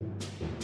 Thank you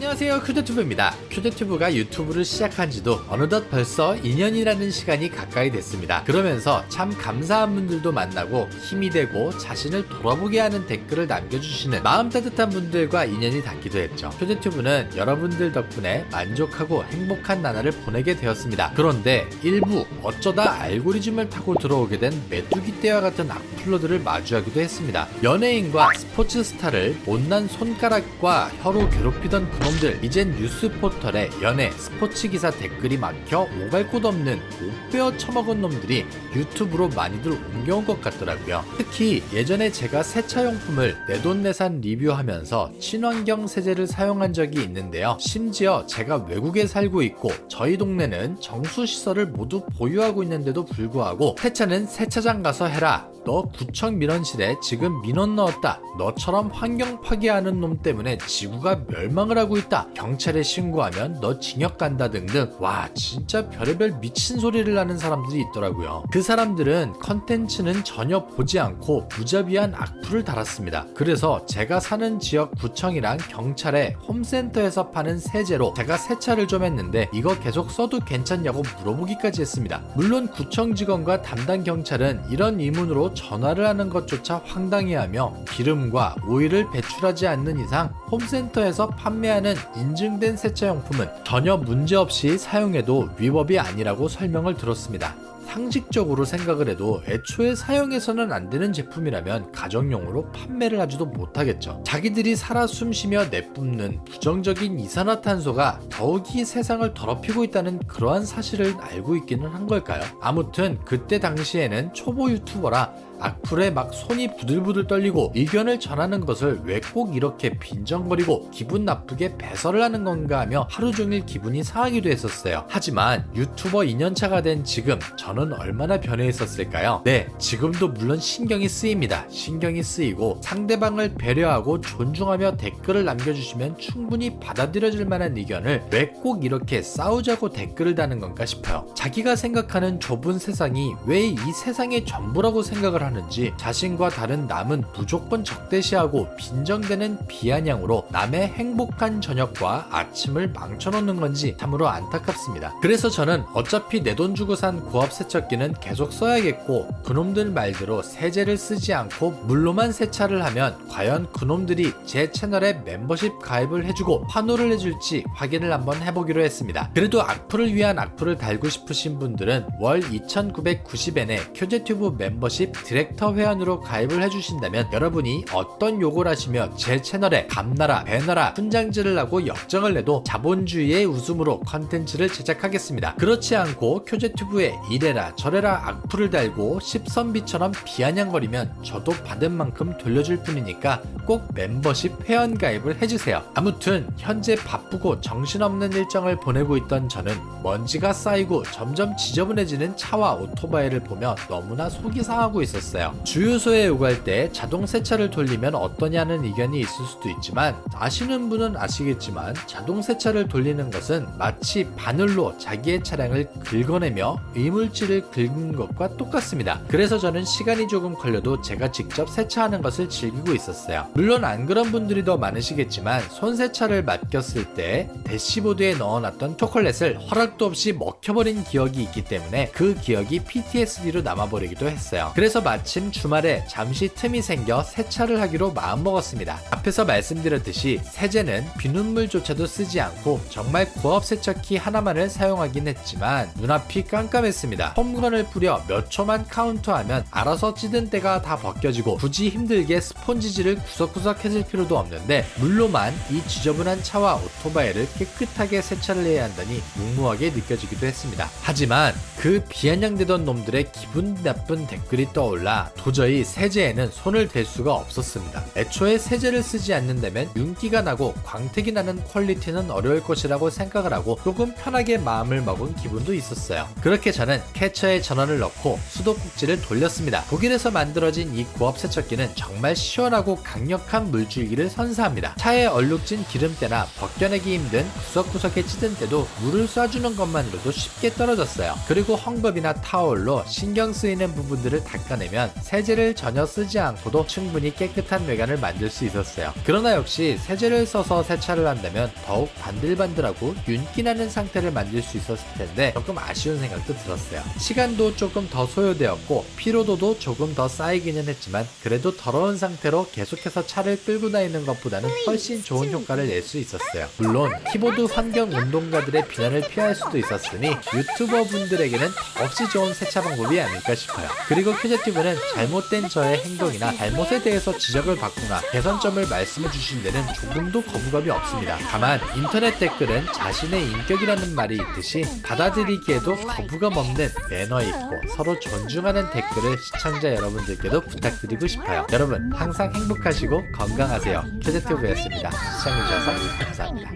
안녕하세요. 큐대튜브입니다. 큐대튜브가 유튜브를 시작한 지도 어느덧 벌써 2년이라는 시간이 가까이 됐습니다. 그러면서 참 감사한 분들도 만나고 힘이 되고 자신을 돌아보게 하는 댓글을 남겨주시는 마음 따뜻한 분들과 인연이 닿기도 했죠. 큐대튜브는 여러분들 덕분에 만족하고 행복한 나날을 보내게 되었습니다. 그런데 일부 어쩌다 알고리즘을 타고 들어오게 된 메뚜기 떼와 같은 악플러들을 마주하기도 했습니다. 연예인과 스포츠 스타를 못난 손가락과 혀로 괴롭히던 그놈 들. 이젠 뉴스 포털에 연예 스포츠 기사 댓글이 막혀 오갈 곳 없는 못 베어 처먹은 놈들이 유튜브로 많이들 옮겨온 것 같더라고요. 특히 예전에 제가 세차용품을 내돈내산 리뷰하면서 친환경 세제를 사용한 적이 있는데요. 심지어 제가 외국에 살고 있고 저희 동네는 정수시설을 모두 보유하고 있는데도 불구하고 세차는 세차장 가서 해라. 너 구청 민원실에 지금 민원 넣었다. 너처럼 환경 파괴하는 놈 때문에 지구가 멸망을 하고 있다. 경찰에 신고하면 너 징역 간다 등등. 와, 진짜 별의별 미친 소리를 하는 사람들이 있더라고요. 그 사람들은 컨텐츠는 전혀 보지 않고 무자비한 악플을 달았습니다. 그래서 제가 사는 지역 구청이랑 경찰에 홈센터에서 파는 세제로 제가 세차를 좀 했는데 이거 계속 써도 괜찮냐고 물어보기까지 했습니다. 물론 구청 직원과 담당 경찰은 이런 의문으로 전화를 하는 것조차 황당해하며 기름과 오일을 배출하지 않는 이상 홈센터에서 판매하는 인증된 세차용품은 전혀 문제없이 사용해도 위법이 아니라고 설명을 들었습니다. 상식적으로 생각을 해도 애초에 사용해서는 안 되는 제품이라면 가정용으로 판매를 하지도 못하겠죠. 자기들이 살아 숨쉬며 내뿜는 부정적인 이산화탄소가 더욱이 세상을 더럽히고 있다는 그러한 사실을 알고 있기는 한 걸까요? 아무튼 그때 당시에는 초보 유튜버라 악플에 막 손이 부들부들 떨리고 의견을 전하는 것을 왜 꼭 이렇게 빈정거리고 기분 나쁘게 배설을 하는 건가 하며 하루 종일 기분이 상하기도 했었어요. 하지만 유튜버 2년차가 된 지금 저는 얼마나 변해 있었을까요? 네, 지금도 물론 신경이 쓰입니다. 신경이 쓰이고 상대방을 배려하고 존중하며 댓글을 남겨주시면 충분히 받아들여질 만한 의견을 왜 꼭 이렇게 싸우자고 댓글을 다는 건가 싶어요. 자기가 생각하는 좁은 세상이 왜 이 세상의 전부라고 생각을 하는 지 자신과 다른 남은 무조건 적대시하고 빈정되는 비아냥으로 남의 행복한 저녁과 아침을 망쳐놓는 건지 참으로 안타깝습니다. 그래서 저는 어차피 내 돈 주고 산 고압 세척기는 계속 써야겠고 그놈들 말대로 세제를 쓰지 않고 물로만 세차를 하면 과연 그놈들이 제 채널에 멤버십 가입을 해주고 환호를 해줄지 확인을 한번 해보기로 했습니다. 그래도 악플을 위한 악플을 달고 싶으신 분들은 월 2,990엔에 큐제튜브 멤버십 디 렉터 회원으로 가입을 해주신다면 여러분이 어떤 욕을 하시며 제 채널에 감나라, 배나라, 훈장질을 하고 역정을 내도 자본주의의 웃음으로 컨텐츠를 제작하겠습니다. 그렇지 않고 큐제튜브에 이래라 저래라 악플을 달고 십선비처럼 비아냥거리면 저도 받은 만큼 돌려줄 뿐이니까 꼭 멤버십 회원 가입을 해주세요. 아무튼 현재 바쁘고 정신없는 일정을 보내고 있던 저는 먼지가 쌓이고 점점 지저분해지는 차와 오토바이를 보며 너무나 속이 상하고 있었어요. 주유소에 오갈 때 자동 세차를 돌리면 어떠냐는 의견이 있을 수도 있지만 아시는 분은 아시겠지만 자동 세차를 돌리는 것은 마치 바늘로 자기의 차량을 긁어내며 이물질을 긁는 것과 똑같습니다. 그래서 저는 시간이 조금 걸려도 제가 직접 세차하는 것을 즐기고 있었어요. 물론 안 그런 분들이 더 많으시겠지만 손 세차를 맡겼을 때 대시보드에 넣어놨던 초콜릿을 허락도 없이 먹혀버린 기억이 있기 때문에 그 기억이 PTSD로 남아버리기도 했어요. 그래서 마침 주말에 잠시 틈이 생겨 세차를 하기로 마음먹었습니다. 앞에서 말씀드렸듯이 세제는 비눗물조차도 쓰지 않고 정말 고압 세척기 하나만을 사용하긴 했지만 눈앞이 깜깜했습니다. 홈런을 뿌려 몇 초만 카운트하면 알아서 찌든 때가 다 벗겨지고 굳이 힘들게 스폰지질을 구석구석 해줄 필요도 없는데 물로만 이 지저분한 차와 오토바이를 깨끗하게 세차를 해야 한다니 묵무하게 느껴지기도 했습니다. 하지만 그 비아냥대던 놈들의 기분 나쁜 댓글이 떠올 라 몰라 도저히 세제에는 손을 댈 수가 없었습니다. 애초에 세제를 쓰지 않는다면 윤기가 나고 광택이 나는 퀄리티는 어려울 것이라고 생각을 하고 조금 편하게 마음을 먹은 기분도 있었어요. 그렇게 저는 캐처에 전원을 넣고 수도꼭지를 돌렸습니다. 독일에서 만들어진 이 고압 세척기는 정말 시원하고 강력한 물줄기를 선사합니다. 차에 얼룩진 기름때나 벗겨내기 힘든 구석구석에 찌든 때도 물을 쏴주는 것만으로도 쉽게 떨어졌어요. 그리고 헝겊이나 타올로 신경 쓰이는 부분들을 닦아내 면 세제를 전혀 쓰지 않고도 충분히 깨끗한 외관을 만들 수 있었어요. 그러나 역시 세제를 써서 세차를 한다면 더욱 반들반들하고 윤기 나는 상태를 만들 수 있었을 텐데 조금 아쉬운 생각도 들었어요. 시간도 조금 더 소요되었고 피로도도 조금 더 쌓이기는 했지만 그래도 더러운 상태로 계속해서 차를 끌고 다니는 것보다는 훨씬 좋은 효과를 낼 수 있었어요. 물론 키보드 환경 운동가들의 비난을 피할 수도 있었으니 유튜버 분들에게는 더없이 좋은 세차 방법이 아닐까 싶어요. 그리고 큐제티브 하면은 잘못된 저의 행동이나 잘못에 대해서 지적을 받거나 개선점을 말씀해 주신 데는 조금도 거부감이 없습니다. 다만 인터넷 댓글은 자신의 인격이라는 말이 있듯이 받아들이기에도 거부감 없는 매너 있고 서로 존중하는 댓글을 시청자 여러분들께도 부탁드리고 싶어요. 여러분 항상 행복하시고 건강하세요. 캐제트브였습니다. 시청해주셔서 감사합니다.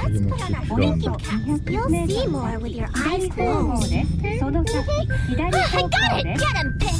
뭐, 아, you'll see more with your eyes closed. I got it! Get him, pig!